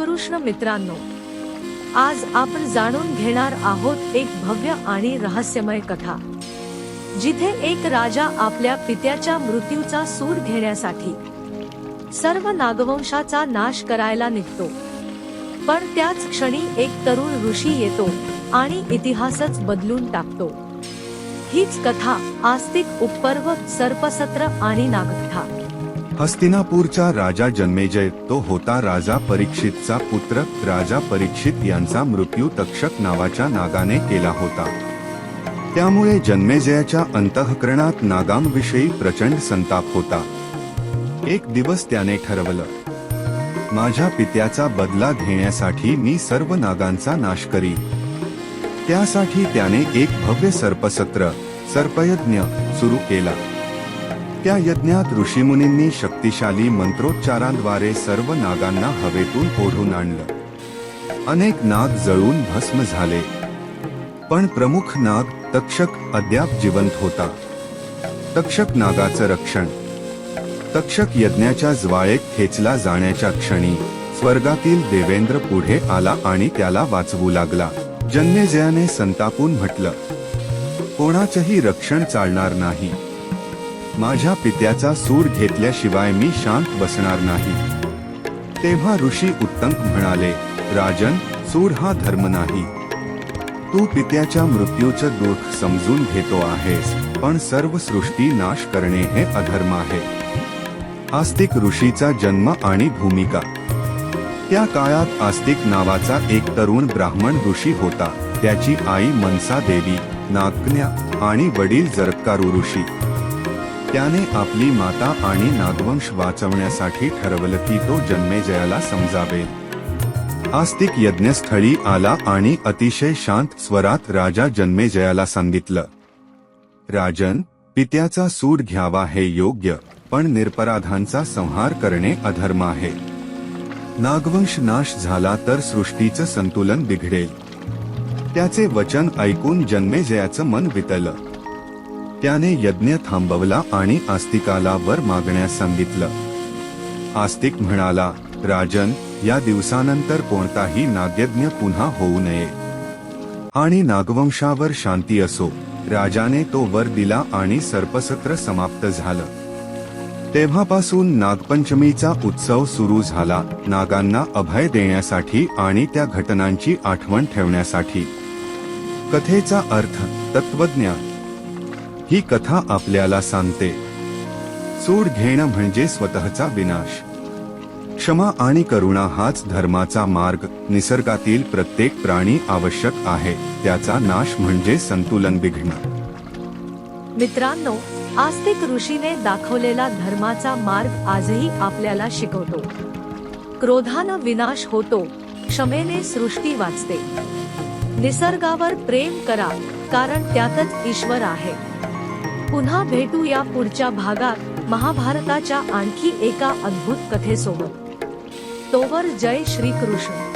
मित्रांनो आज आपण जाणून घेणार आहोत एक भव्य आणि रहस्यमय कथा जिथे एक राजा आपल्या पित्याच्या मृत्यूचा सूर घेण्यासाठी सर्व नागवंशाचा नाश करायला निघतो. पण त्याच क्षणी एक तरुण ऋषी येतो आणि इतिहासच बदलून टाकतो. हीच कथा आस्तिक उपपर्व सर्पसत्र आणि नागकथा. हस्तिनापूरचा राजा जन्मेजय तो होता राजा परीक्षितचा पुत्र राजा परीक्षित यांचा मृत्यू तक्षक नावाच्या नागाने केला होता. त्यामुळे जन्मेजयाच्या अंतःकरणात नागांविषयी प्रचंड संताप होता. एक दिवस त्याने ठरवलं माझ्या पित्याचा बदला घेण्यासाठी मी सर्व नागांचा नाश करी त्यासाठी त्याने एक भव्य सर्पसत्र सर्पयज्ञ सुरू केला. त्या यज्ञात ऋषीमुनींनी शक्तिशाली मंत्रोच्चारांद्वारे सर्व नागांना हवेतून ओढून आणलं. अनेक नाग जळून भस्म झाले. पण प्रमुख नाग तक्षक अद्याप जिवंत होता. तक्षक नागाचं रक्षण. तक्षक यज्ञाच्या ज्वाळेत खेचला जाण्याच्या क्षणी स्वर्गातील देवेंद्र पुढे आला आणि त्याला वाचवू लागला. जन्मेजयाने संतापून म्हटलं कोणाचंही रक्षण चालणार नाही. माझ्या पित्याचा सूर घेतल्याशिवाय मी शांत बसणार नाही. तेव्हा ऋषी उत्तंक म्हणाले राजन सूर हा धर्म नाही. तू पित्याच्या मृत्यूचं दुःख समजून घेतो आहेस पण सर्व सृष्टी नाश करणे हे अधर्म आहे. आस्तिक ऋषीचा जन्म आणि भूमिका. त्या काळात आस्तिक नावाचा एक तरुण ब्राह्मण ऋषी होता. त्याची आई मनसा देवी नागन्या आणि वडील जरकारू ऋषी. त्याने आपली माता आणि नागवंश वाचवण्यासाठी ठरवलं की तो जन्मेजयाला समजावेल आस्तिक यज्ञस्थळी आला आणि अतिशय शांत स्वरात राजा जन्मेजयाला सांगितलं. राजन पित्याचा सूड घ्यावा हे योग्य पण निरपराधांचा संहार करणे अधर्म आहे. नागवंश नाश झाला तर सृष्टीचं संतुलन बिघडेल. त्याचे वचन ऐकून जन्मेजयाचं मन वितलं. त्याने यज्ञ थांबवला आणि आस्तिकाला वर मागण्यास सांगितलं. आस्तिक म्हणाला राजन या दिवसानंतर कोणताही नागयज्ञ पुन्हा होऊ नये. आणि नागवंशावर शांती असो. राजाने तो वर दिला आणि सर्पसत्र समाप्त झालं. तेव्हापासून नागपंचमीचा उत्सव सुरू झाला नागांना अभय देण्यासाठी आणि त्या घटनांची आठवण ठेवण्यासाठी. कथेचा अर्थ तत्वज्ञान ही कथा आपल्याला सांगते. सूड घेणं म्हणजे स्वतःचा विनाश. क्षमा आणि करुणा हाच धर्माचा मार्ग. निसर्गातील प्रत्येक प्राणी आवश्यक आहे. त्याचा नाश म्हणजे संतुलन बिघडणं. मित्रांनो आस्तिक ऋषीने दाखवलेला धर्माचा मार्ग आजही आपल्याला शिकवतो. क्रोधानं विनाश होतो क्षमेने सृष्टी वाचते. निसर्गावर प्रेम करा कारण त्यातच ईश्वर आहे. पुन्हा भेटू या पुढच्या भागात महाभारताच्या आणखी एका अद्भुत कथेसोबत. तोवर जय श्री कृष्ण